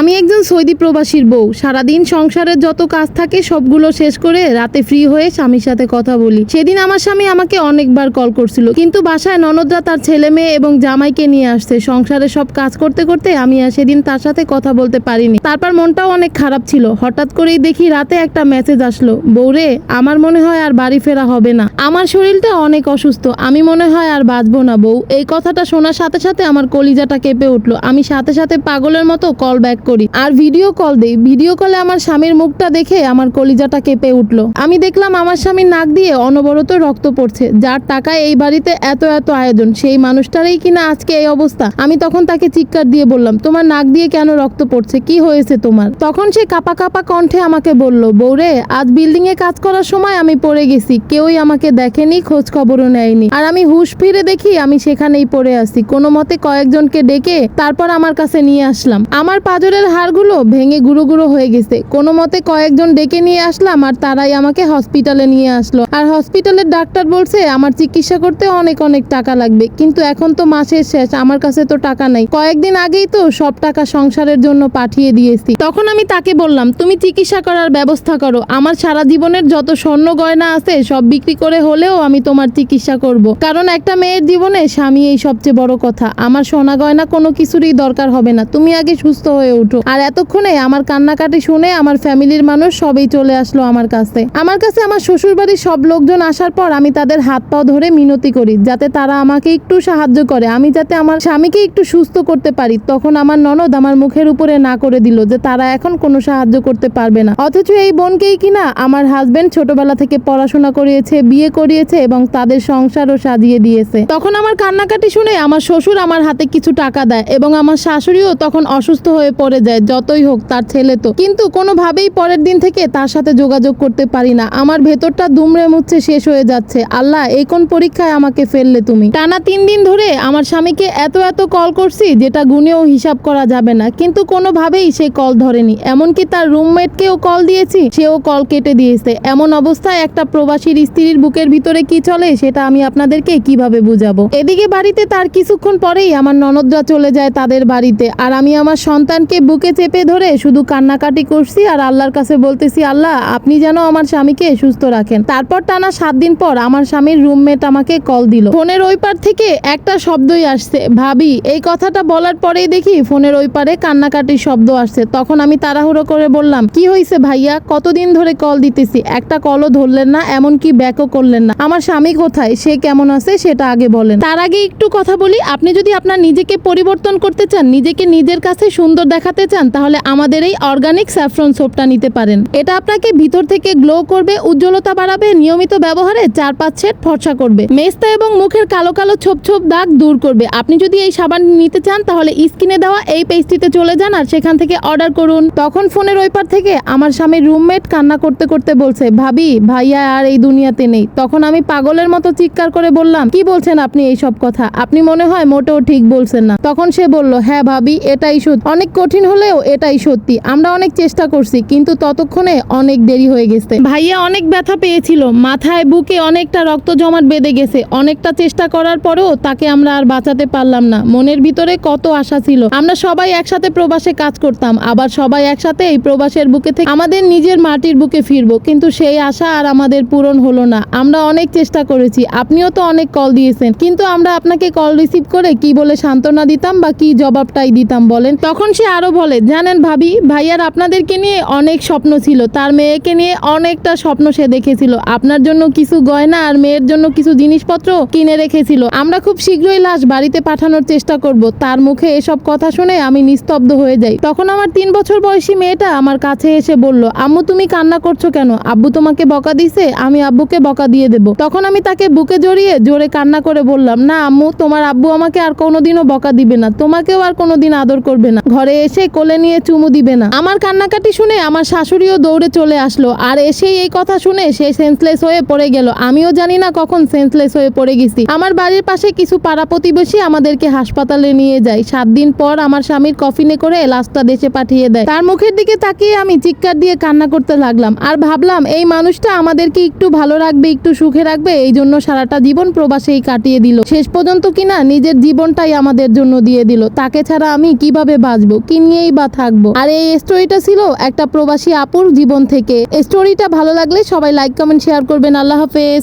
আমি একজন সৌদি প্রবাসীর বউ। সারাদিন সংসারের যত কাজ থাকে সবগুলো শেষ করে রাতে ফ্রি হয়ে স্বামীর সাথে কথা বলি। সেদিন আমার স্বামী আমাকে অনেকবার কল করছিল। কিন্তু বাসায় ননদরা তার ছেলে মেয়ে এবং জামাইকে নিয়ে আসছে। সংসারে সব কাজ করতে করতে আমি আর সেদিন তার সাথে কথা বলতে পারিনি। তারপর মনটাও অনেক খারাপ ছিল। হঠাৎ করেই দেখি রাতে একটা মেসেজ আসলো। বউরে, আমার মনে হয় আর বাড়ি ফেরা হবে না। আমার শরীরটা অনেক অসুস্থ। আমি মনে হয় আর বাঁচবো না বউ। এই কথাটা শোনার সাথে সাথে আমার কলিজাটা কেঁপে উঠল। আমি সাথে সাথে পাগলের মতো কল ব্যাক করি। আর ভিডিও কল দেই। ভিডিও কলে আমার স্বামীর মুখটা দেখে আমার কলিজাটা কেঁপে উঠল। আমি দেখলাম আমার স্বামীর নাক দিয়ে অনবরত রক্ত পড়ছে। যার টাকায় এই বাড়িতে এত এত আয়োজন, সেই মানুষটারই কিনা আজকে এই অবস্থা? আমি তখন তাকে চিৎকার দিয়ে বললাম, তোমার নাক দিয়ে কেন রক্ত পড়ছে? কি হয়েছে তোমার? তখন সে কাপা কাপা কণ্ঠে আমাকে বলল বৌরে আজ বিল্ডিং এ কাজ করার সময় আমি পড়ে গেছি। কেউই আমাকে দেখেনি, খোঁজ খবরও নেয়নি। আর আমি হুশ ফিরে দেখি আমি সেখানেই পড়ে আছি। কোনো মতে কয়েকজনকে ডেকে তারপর আমার কাছে নিয়ে আসলাম। আমার পাজরের হাড়গুলো ভেঙে গুঁড়ো গুঁড়ো হয়ে গেছে। কোনো মতে কয়েকজন ডেকে নিয়ে আসলাম আর তারাই আমাকে হসপিটালে নিয়ে আসলো। আর হসপিটালের ডাক্তার বলছে, আমার চিকিৎসা করতে অনেক অনেক টাকা লাগবে, কিন্তু এখন তো মাসের শেষ, আমার কাছে তো টাকা নাই। কয়েকদিন আগেই তো সব টাকা সংসারের জন্য পাঠিয়ে দিয়েছি। তখন আমি তাকে বললাম, তুমি চিকিৎসা করার ব্যবস্থা করো। আমার সারা জীবনের যত স্বর্ণ গয়না আছে, সব বিক্রি করে হলেও আমি তোমার চিকিৎসা করব। কারণ একটা মেয়ের জীবনে স্বামী এই সবচেয়ে বড় কথা। আমার সোনা গয়না কোনো কিছুরই দরকার হবে না। তুমি আগে সুস্থ হয়ে ওঠো আর এতক্ষণে আমার কান্নাকাটি শুনে আমার ফ্যামিলির মানুষ সবাই চলে আসলো আমার কাছে। আমার কাছে আমার শ্বশুর বাড়ির সব লোকজন আসার পর আমি তাদের হাত পাও ধরে মিনতি করি, যাতে তারা আমাকে একটু সাহায্য করে। আমি যাতে আমার স্বামীকে একটু সুস্থ করতে পারি। তখন আমার ননদ আমার মুখের উপরে না করে দিল যে তারা এখন কোনো সাহায্য করতে পারবে না। অথচ এই বোনকেই কিনা আমার হাজবেন্ড ছোটবেলা থেকে পড়াশোনা করিয়েছে, বিয়ে করিয়েছে এবং তাদের সংসারও সাজিয়ে দিয়েছে। তখন আমার কান্নাকাটি শুনে আমার শ্বশুর আমার হাতে কিছু টাকা দেয় এবং আমার শাশুড়িও তখন অসুস্থ হয়ে পড়ে। যায় যতই হোক তার ছেলে তো। কিন্তু কোনোভাবেই পরের দিন থেকে তার সাথে যোগাযোগ করতে পারি না। আমার ভেতরটা দুমড়ে মুচ্ছে শেষ হয়ে যাচ্ছে। আল্লাহ, এই কোন পরীক্ষায় আমাকে ফেললে তুমি? টানা তিন দিন ধরে আমার স্বামীকে এত এত কল করছি যেটা গুনেও হিসাব করা যাবে না। কিন্তু কোনোভাবেই সে কল ধরেনি। এমনকি তার রুমমেটকেও কল দিয়েছি, সেও কল কেটে দিয়েছে। এমন অবস্থায় একটা প্রবাসীর স্ত্রীর বুকের ভিতরে কি চলে সেটা আমি আপনাদেরকে কীভাবে বুঝাবো? এদিকে বাড়িতে তার কিছুক্ষণ পরেই আমার ননদরা চলে যায় তাদের বাড়িতে। আর আমি আমার সন্তানকে বুকে চেপে ধরে শুধু কান্নাকাটি করছি আর আল্লাহর কাছে বলতেছি, আল্লাহ, আপনি যেন আমার স্বামীকে সুস্থ রাখেন। তারপর টানা সাত দিন পর আমার স্বামীর রুমমেট আমাকে কল দিল। ফোনের ওই পার থেকে একটা শব্দই আসছে। ভাবি, এই কথাটা বলার পরেই দেখি ফোনের ওই পারে কান্নাকাটির শব্দ আসছে। তখন আমি তাড়াহুড়ো করে বললাম, কি হয়েছে ভাইয়া? কতদিন ধরে কল দিতেছি? একটা কলও ধরলেন না, এমনকি ব্যাকও করলেন না। আমার স্বামী কোথায়? সে কেমন আছে সেটা আগে বলেন। তার আগে একটু কথা বলি, আপনি যদি আপনার নিজেকে পরিবর্তন করতে চান, নিজেকে নিজের কাছে সুন্দর দেখাতে চান, তাহলে আমাদের এই অর্গানিক স্যাফরন সোপটা নিতে পারেন। এটা আপনাকে ভিতর থেকে গ্লো করবে, উজ্জ্বলতা বাড়াবে, নিয়মিত ব্যবহারে চার পাঁচ সেট ফর্সা করবে। মেস্তা এবং মুখের কালো কালো ছোপ ছোপ দাগ দূর করবে। আপনি যদি এই সাবান নিতে চান, তাহলে স্কিনে দেওয়া এই পেজটিতে চলে যান আর সেখান থেকে অর্ডার করুন। তখন ফোনের ওই পার থেকে আমার স্বামীর রুমমেট কান্না করতে করতে বলছে, ভাবি, ভাইয়া আর এই দুনিয়াতে নেই। তখন আমি পাগলের মতো চিৎকার করে বললাম, কি বলছেন আপনি এই সব কথা? আপনি মনে হয় মোটেও ঠিক বলছেন না। তখন সে বলল হ্যাঁ ভাবি, এটাই সুদ অনেক কঠিন হলেও এটাই সত্যি। আমরা অনেক চেষ্টা করছি, কিন্তু ততক্ষণে অনেক দেরি হয়ে গেছে। ভাইয়া অনেক ব্যথা পেয়েছিল, মাথায়, বুকে অনেকটা রক্ত জমাট বেঁধে গেছে। অনেকটা চেষ্টা করার পরেও তাকে আমরা আর বাঁচাতে পারলাম না। মনের ভিতরে কত আশা ছিল। আমরা সবাই একসাথে প্রবাসে কাজ করতাম, আবার সবাই একসাথে এই প্রবাসের বুকে থেকে আমাদের নিজের মাটির বুকে ফিরবো। কিন্তু সেই আশা আর আমাদের পূরণ হলো না। আমরা অনেক চেষ্টা করেছি, আপনিও তো অনেক কল দিয়েছেন। কিন্তু আমরা আপনাকে কল রিসিভ করে কি বলে সান্ত্বনা দিতাম বা কি জবাবটাই দিতাম বলেন? তখন সে আরও বলে, জানেন ভাবি, ভাইয়ার আপনাদেরকে নিয়ে অনেক স্বপ্ন ছিল, তার মেয়েকে নিয়ে অনেকটা স্বপ্ন সে দেখেছিল। আপনার জন্য কিছু গয়না আর মেয়ের জন্য কিছু জিনিসপত্র কিনে রেখেছিল। আমরা খুব শীঘ্রই লাশ বাড়িতে পাঠানোর চেষ্টা করব। তার মুখে এসব কথা শুনে আমি নিস্তব্ধ হয়ে যাই। তখন আমার তিন বছর বয়সী মেয়েটা আমার কাছে এসে বলল, আম্মু, তুমি কান্না করছ কেন? আব্বু তোমাকে বকা দিছে, আমি আব্বুকে বকা দিয়ে দেব। তখন আমি তাকে বুকে জড়িয়ে জোরে কান্না করে বললাম, না আম্মু, তোমার আব্বু আমাকে আর কোনোদিনও বকা দিবে না। তোমাকেও আর কোনোদিন আদর করবে না। ঘরে এসে কোলে নিয়ে চুমু দিবে না। আমার কান্নাকাটি শুনে আমার শাশুড়িও দৌড়ে চলে আসলো আর এসেই এই কথা শুনে সে সেন্সলেস হয়ে পড়ে গেল। আমিও জানি না কখন সেন্সলেস হয়ে পড়ে গেছি। আমার বাড়ির পাশে কিছু পাড়া প্রতিবেশী আমাদেরকে হাসপাতালে নিয়ে যায়। সাত দিন পর আমার স্বামীর কফিনে করে লাশটা দেশে পাঠিয়ে দেয়। তার মুখের দিকে তাকিয়ে আমি চিৎকার দিয়ে কান্না করতে লাগলাম আর ভাবলাম, এই মানুষটা আমাদেরকে একটু ভালো রাখবে, একটু সুখে রাখবে, এই জন্য সারাটা জীবন প্রবাসেই কাটিয়ে দিল। শেষ পর্যন্ত কিনা নিজের জীবনটাই আমাদের জন্য দিয়ে দিল। তাকে ছাড়া আমি কীভাবে বাঁচবো? কি নিয়েই বা থাকব। আর এই স্টোরিটা ছিল একটা প্রবাসী আপুর জীবন থেকে। স্টোরিটা ভালো লাগলে সবাই লাইক কমেন্ট শেয়ার করবেন। আল্লাহ হাফেজ।